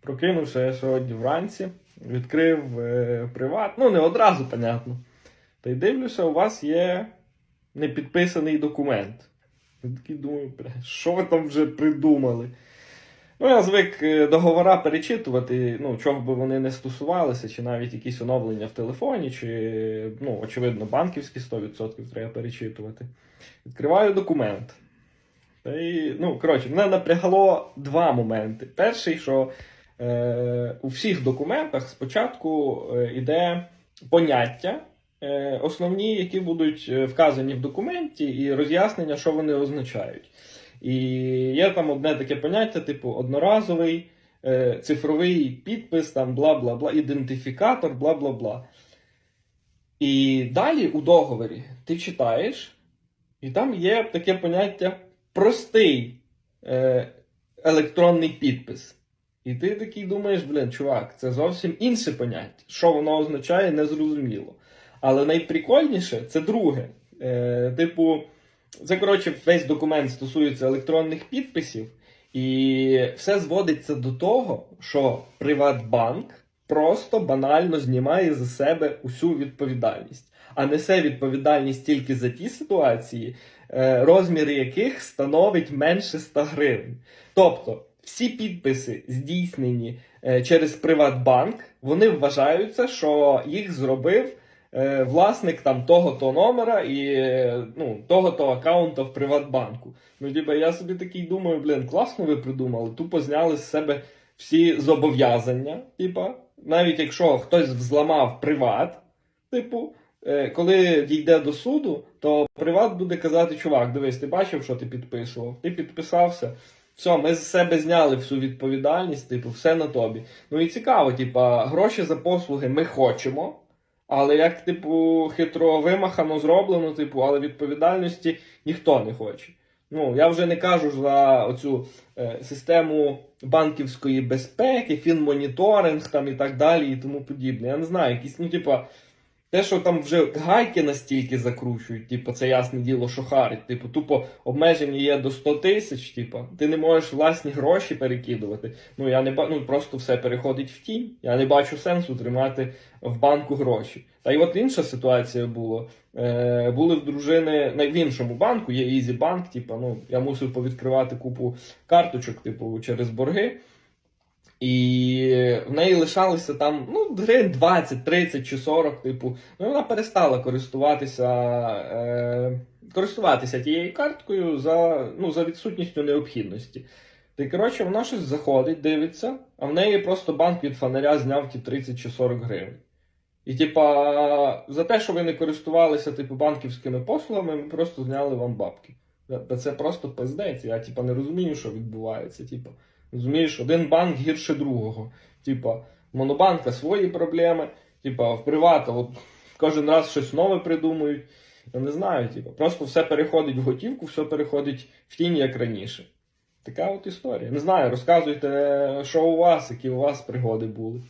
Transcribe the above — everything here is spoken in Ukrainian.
Прокинувся я сьогодні вранці, відкрив е, приват. Ну, не одразу, понятно. Та й дивлюся, у вас є непідписаний документ. Я такий думаю, що ви там вже придумали? Ну, я звик е, договора перечитувати, ну, чого би вони не стосувалися, чи навіть якісь оновлення в телефоні, чи, ну, очевидно, банківські 100% треба перечитувати. Відкриваю документ. Та й, ну, коротше, мене напрягло два моменти. Перший, що у всіх документах спочатку е, йде поняття, е, основні, які будуть е, вказані в документі, і роз'яснення, що вони означають. І є там одне таке поняття, типу одноразовий е, цифровий підпис, там бла бла бла, ідентифікатор, бла бла бла. І далі у договорі ти читаєш, і там є таке поняття простий е, електронний підпис. І ти такий думаєш, блін, чувак, це зовсім інше поняття. Що воно означає, незрозуміло. Але найприкольніше це друге. Е, типу, це, коротше, весь документ стосується електронних підписів, і все зводиться до того, що Приватбанк просто банально знімає за себе усю відповідальність, а несе відповідальність тільки за ті ситуації, е, розміри яких становить менше 100 гривень. Тобто, всі підписи здійснені е, через Приватбанк, вони вважаються, що їх зробив е, власник там того-то номера і е, ну, того-то аккаунта в Приватбанку. Ну, типа, я собі такий думаю, блін, класно ви придумали, тупо зняли з себе всі зобов'язання, типа, навіть якщо хтось взламав приват, типу, коли дійде до суду, то приват буде казати, чувак, дивись, ти бачив, що ти підписував, ти підписався. Все, ми з себе зняли всю відповідальність, типу, все на тобі. Ну і цікаво, типа, гроші за послуги ми хочемо, але як, типу, хитро вимахано зроблено, типу, але відповідальності ніхто не хоче. Ну, я вже не кажу за оцю е, систему банківської безпеки, фінмоніторинг там і так далі, і тому подібне. Я не знаю, якісь, ну, типа, те, що там вже гайки настільки закручують, типу, це ясне діло, що харить. Типу, тупо обмеження є до 100 тисяч, типу, ти не можеш власні гроші перекидувати. Ну, я не ну, просто все переходить в тінь. Я не бачу сенсу тримати в банку гроші. Та й от інша ситуація була. Е, були в дружини в іншому банку, є Easy Bank, типу, ну, я мусив повідкривати купу карточок, типу, через борги. І в неї лишалося там ну, гривень 20, 30 чи 40, типу. Ну, вона перестала користуватися, е, користуватися тією карткою за, ну, за відсутністю необхідності. Й коротше, вона щось заходить, дивиться, а в неї просто банк від фонаря зняв ті 30 чи 40 гривень. І, типа, за те, що ви не користувалися типу, банківськими послугами, ми просто зняли вам бабки. Це просто пиздець. Я типа, не розумію, що відбувається. Типа. Розумієш, один банк гірше другого. Типа, монобанка свої проблеми, типа, в привата от, кожен раз щось нове придумують. Я не знаю, типа, просто все переходить в готівку, все переходить в тінь, як раніше. Така от історія. Не знаю, розказуйте, що у вас, які у вас пригоди були.